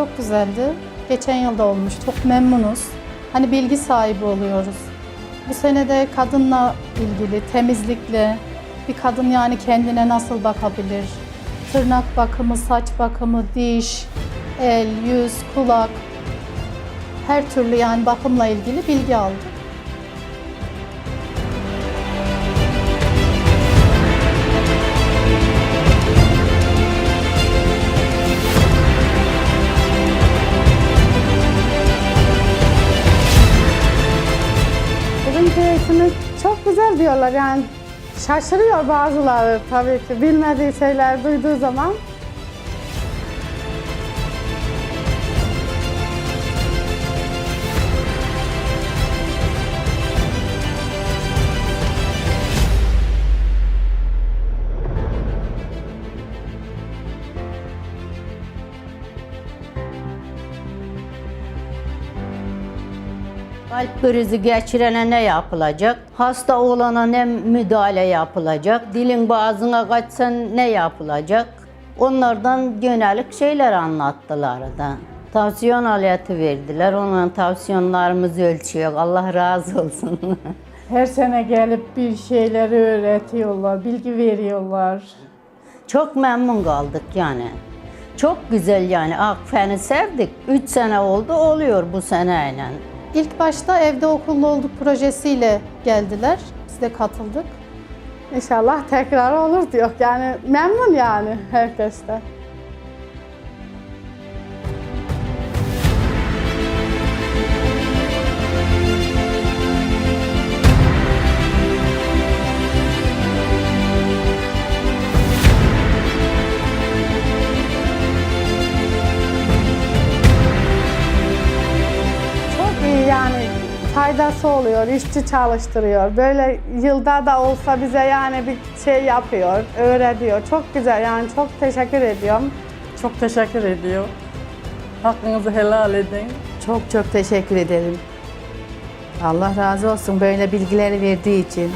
çok güzeldi. Geçen yılda olmuş. Çok memnunuz. Hani bilgi sahibi oluyoruz. Bu sene de kadınla ilgili, temizlikle, bir kadın yani kendine nasıl bakabilir? Tırnak bakımı, saç bakımı, diş, el, yüz, kulak, her türlü yani bakımla ilgili bilgi aldık. Eğitimi çok güzel diyorlar yani şaşırıyor bazıları tabii ki bilmediği şeyler duyduğu zaman. Kalp krizi geçirene ne yapılacak? Hasta olana ne müdahale yapılacak? Dilin boğazına kaçsan ne yapılacak? Onlardan yönelik şeyler anlattılar da. Tavsiyon aletı verdiler. Onun tansiyonlarımızı ölçüyor. Allah razı olsun. Her sene gelip bir şeyleri öğretiyorlar, bilgi veriyorlar. Çok memnun kaldık yani. Çok güzel yani. Akfen'i sevdik. 3 sene oldu oluyor bu seneyle. İlk başta evde okullu olduk projesiyle geldiler. Biz de katıldık. İnşallah tekrar olur diyor. Yani memnun yani herkes de. Faydası oluyor, işçi çalıştırıyor. Böyle yılda da olsa bize yani bir şey yapıyor, öğretiyor. Çok güzel yani çok teşekkür ediyorum. Çok teşekkür ediyor. Hakkınızı helal edin. Çok çok teşekkür ederim. Allah razı olsun böyle bilgileri verdiği için.